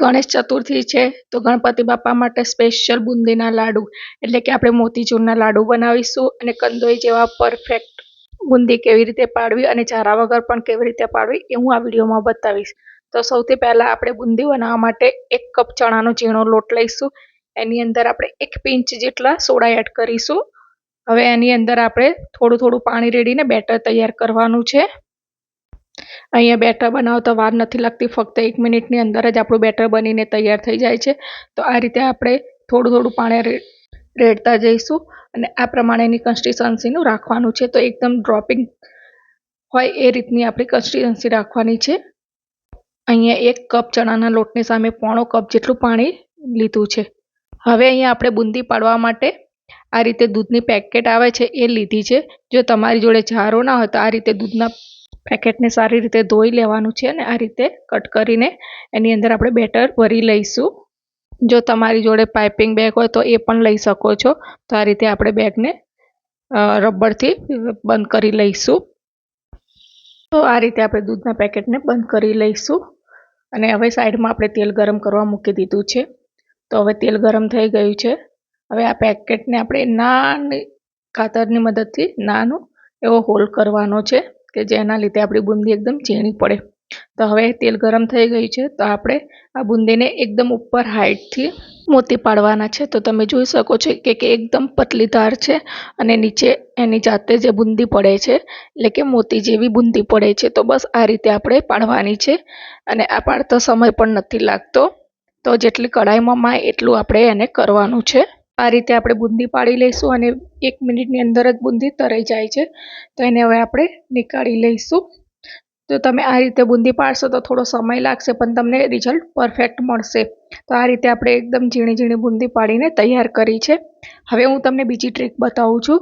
ગણેશ ચતુર્થી છે, તો ગણપતિ બાપા માટે સ્પેશિયલ બુંદીના લાડુ. એટલે કે આપણે મોતીચૂરના લાડુ બનાવીશું અને કંદોઈ જેવા પરફેક્ટ બુંદી કેવી રીતે પાડવી અને ચારા વગર પણ કેવી રીતે પાડવી એ હું આ વિડીયોમાં બતાવીશ. તો સૌથી પહેલાં આપણે બુંદી બનાવવા માટે એક કપ ચણાનો ઝીણો લોટ લઈશું. એની અંદર આપણે એક પિંચ જેટલા સોડા એડ કરીશું. હવે એની અંદર આપણે થોડું થોડું પાણી રેડીને બેટર તૈયાર કરવાનું છે. અહીંયા બેટર બનાવતા વાર નથી લાગતી, ફક્ત એક મિનિટની અંદર જ આપણું બેટર બનીને તૈયાર થઈ જાય છે. તો આ રીતે આપણે થોડું થોડું પાણી રેડતા જઈશું અને આ પ્રમાણેની કન્સિસ્ટન્સીનું રાખવાનું છે. તો એકદમ ડ્રોપિંગ હોય એ રીતની આપણી કન્સિસ્ટન્સી રાખવાની છે. અહીંયા એક કપ ચણાના લોટની સામે પોણો કપ જેટલું પાણી લીધું છે. હવે અહીંયા આપણે બુંદી પાડવા માટે આ રીતે દૂધની પેકેટ આવે છે, એ લીધી છે. જો તમારી જોડે જારો ના હોય તો આ રીતે દૂધના પેકેટને સારી રીતે ધોઈ લેવાનું છે અને આ રીતે કટ કરીને એની અંદર આપણે બેટર ભરી લઈશું. જો તમારી જોડે પાઇપિંગ બેગ હોય તો એ પણ લઈ શકો છો. તો આ રીતે આપણે બેગને રબરથી બંધ કરી લઈશું. તો આ રીતે આપણે દૂધના પેકેટને બંધ કરી લઈશું. અને હવે સાઈડમાં આપણે તેલ ગરમ કરવા મૂકી દીધું છે. તો હવે તેલ ગરમ થઈ ગયું છે. હવે આ પેકેટને આપણે નાની કાતરની મદદથી નાનો એવો હોલ કરવાનો છે કે જેના લીધે આપણી બુંદી એકદમ ઝીણી પડે. તો હવે તેલ ગરમ થઈ ગયું છે, તો આપણે આ બુંદીને એકદમ ઉપર હાઈટથી મોતી પાડવાના છે. તો તમે જોઈ શકો છો કે કે એકદમ પતલી ધાર છે અને નીચે એની જાતે જે બુંદી પડે છે, એટલે કે મોતી જેવી બુંદી પડે છે, તો બસ આ રીતે આપણે પાડવાની છે. અને આ પાડતો સમય પણ નથી લાગતો. તો જેટલી કઢાઈમાં માય એટલું આપણે એને કરવાનું છે. આ રીતે આપણે બુંદી પાડી લઈશું અને એક મિનિટની અંદર જ બુંદી તરાઈ જાય છે. તો એને હવે આપણે નીકાળી લઈશું. તો તમે આ રીતે બુંદી પાડશો તો થોડો સમય લાગશે, પણ તમને રિઝલ્ટ પરફેક્ટ મળશે. તો આ રીતે આપણે એકદમ ઝીણી ઝીણી બુંદી પાડીને તૈયાર કરી છે. હવે હું તમને બીજી ટ્રીક બતાવું છું,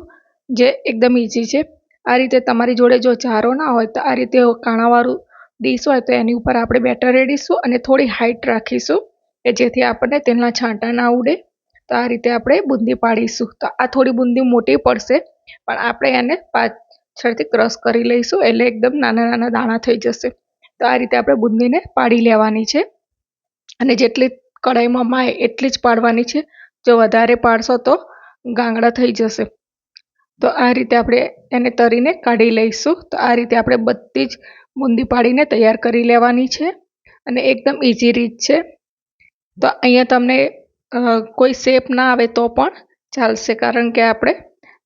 જે એકદમ ઇઝી છે. આ રીતે તમારી જોડે જો જારો ના હોય તો આ રીતે કાણાવાળું ડીશ હોય તો એની ઉપર આપણે બેટર રેડીશું અને થોડી હાઇટ રાખીશું કે જેથી આપણને તેલના છાંટા ના ઉડે. તો આ રીતે આપણે બુંદી પાડીશું. તો આ થોડી બુંદી મોટી પડશે, પણ આપણે એને પાછળથી ક્રશ કરી લઈશું એટલે એકદમ નાના નાના દાણા થઈ જશે. તો આ રીતે આપણે બુંદીને પાડી લેવાની છે. અને જેટલી કઢાઈમાં માય એટલી જ પાડવાની છે. જો વધારે પાડશો તો ગાંગડા થઈ જશે. તો આ રીતે આપણે એને તરીને કાઢી લઈશું. તો આ રીતે આપણે બધી જ બુંદી પાડીને તૈયાર કરી લેવાની છે. અને એકદમ ઇઝી રીત છે. તો અહીંયા તમને કોઈ શેપ ના આવે તો પણ ચાલશે. કારણ કે આપણે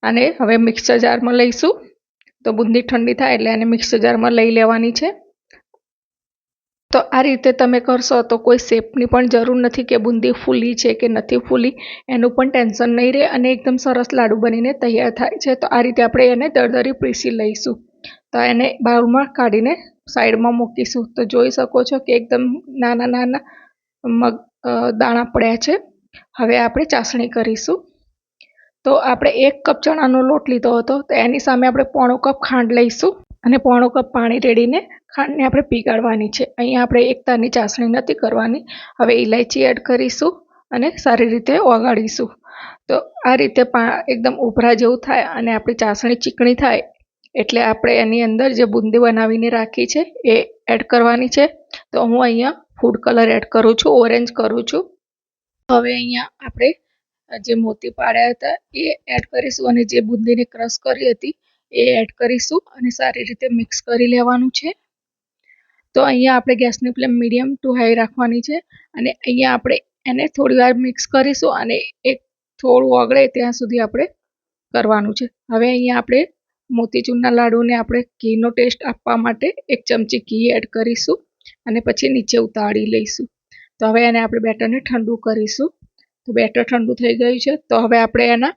આને હવે મિક્સર જારમાં લઈશું. તો બુંદી ઠંડી થાય એટલે એને મિક્સર જારમાં લઈ લેવાની છે. તો આ રીતે તમે કરશો તો કોઈ શેપની પણ જરૂર નથી કે બુંદી ફૂલી છે કે નથી ફૂલી. એનું પણ ટેન્શન નહીં રહે અને એકદમ સરસ લાડુ બનીને તૈયાર થાય છે. તો આ રીતે આપણે એને દરદરી પીસી લઈશું. તો એને બાઉલમાં કાઢીને સાઈડમાં મૂકીશું. તો જોઈ શકો છો કે એકદમ નાના નાના મગ દાણા પડ્યા છે. હવે આપણે ચાસણી કરીશું. તો આપણે એક કપ ચણાનો લોટ લીધો હતો, તો એની સામે આપણે પોણો કપ ખાંડ લઈશું અને પોણો કપ પાણી રેડીને ખાંડને આપણે પીગાળવાની છે. અહીંયા આપણે એક તારની ચાસણી નથી કરવાની. હવે ઇલાયચી એડ કરીશું અને સારી રીતે ઓગાળીશું. તો આ રીતે એકદમ ઉભરા જેવું થાય અને આપણી ચાસણી ચીકણી થાય એટલે આપણે એની અંદર જે બુંદી બનાવીને રાખી છે એ એડ કરવાની છે. તો હું અહીંયા ફૂડ કલર એડ કરું છું, ઓરેન્જ કરું છું. હવે અહીંયા આપણે જે મોતી પાડ્યા હતા એ એડ કરીશું અને જે બુંદીને ક્રશ કરી હતી એ એડ કરીશું અને સારી રીતે મિક્સ કરી લેવાનું છે. તો અહીંયા આપણે ગેસની ફ્લેમ મીડિયમ ટુ હાઈ રાખવાની છે અને અહીંયા આપણે એને થોડી વાર મિક્સ કરીશું અને એક થોડું ઓગળે ત્યાં સુધી આપણે કરવાનું છે. હવે અહીંયા આપણે મોતીચૂરના લાડુને આપણે ઘીનો ટેસ્ટ આપવા માટે એક ચમચી ઘી એડ કરીશું અને પછી નીચે ઉતાળી લઈશું. તો હવે એને આપણે બેટરને ઠંડુ કરીશું. તો બેટર ઠંડુ થઈ ગયું છે. તો હવે આપણે એના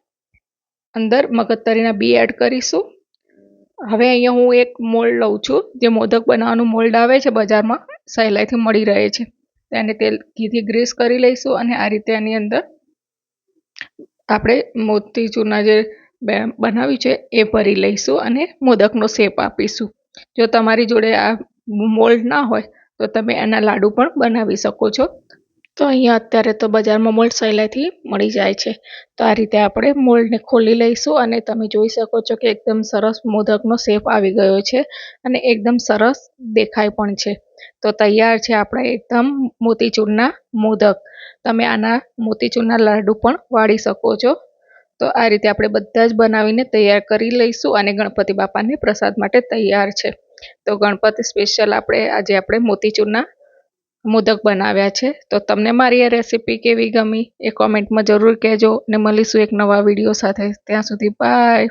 અંદર મગજતરીના બી એડ કરીશું. હવે અહીંયા હું એક મોલ્ડ લઉં છું. જે મોદક બનાવવાનું મોલ્ડ આવે છે બજારમાં, સહેલાઈથી મળી રહે છે. એને તેલ ઘીથી ગ્રીસ કરી લઈશું અને આ રીતે એની અંદર આપણે મોતીચૂરના જે બનાવ્યું છે એ ભરી લઈશું અને મોદકનો શેપ આપીશું. જો તમારી જોડે આ મોલ્ડ ના હોય તો તમે એના લાડુ પણ બનાવી શકો છો. તો અહીંયા અત્યારે તો બજારમાં મોલ્ડ સહેલાઈથી મળી જાય છે. તો આ રીતે આપણે મોલ્ડને ખોલી લઈશું અને તમે જોઈ શકો છો કે એકદમ સરસ મોદકનો શેપ આવી ગયો છે અને એકદમ સરસ દેખાય પણ છે. તો તૈયાર છે આપણે એકદમ મોતીચૂરના મોદક. તમે આના મોતીચૂરના લાડુ પણ વાળી શકો છો. તો આ રીતે આપણે બધા જ બનાવીને તૈયાર કરી લઈશું અને ગણપતિ બાપાને પ્રસાદ માટે તૈયાર છે. તો ગણપતિ સ્પેશિયલ આપણે આજે આપણે મોતીચૂરના મોદક બનાવ્યા છે. તો તમને મારી આ રેસીપી કેવી ગમી એ કોમેન્ટમાં જરૂર કહેજો ને મળીશું એક નવા વીડિયો સાથે. ત્યાં સુધી બાય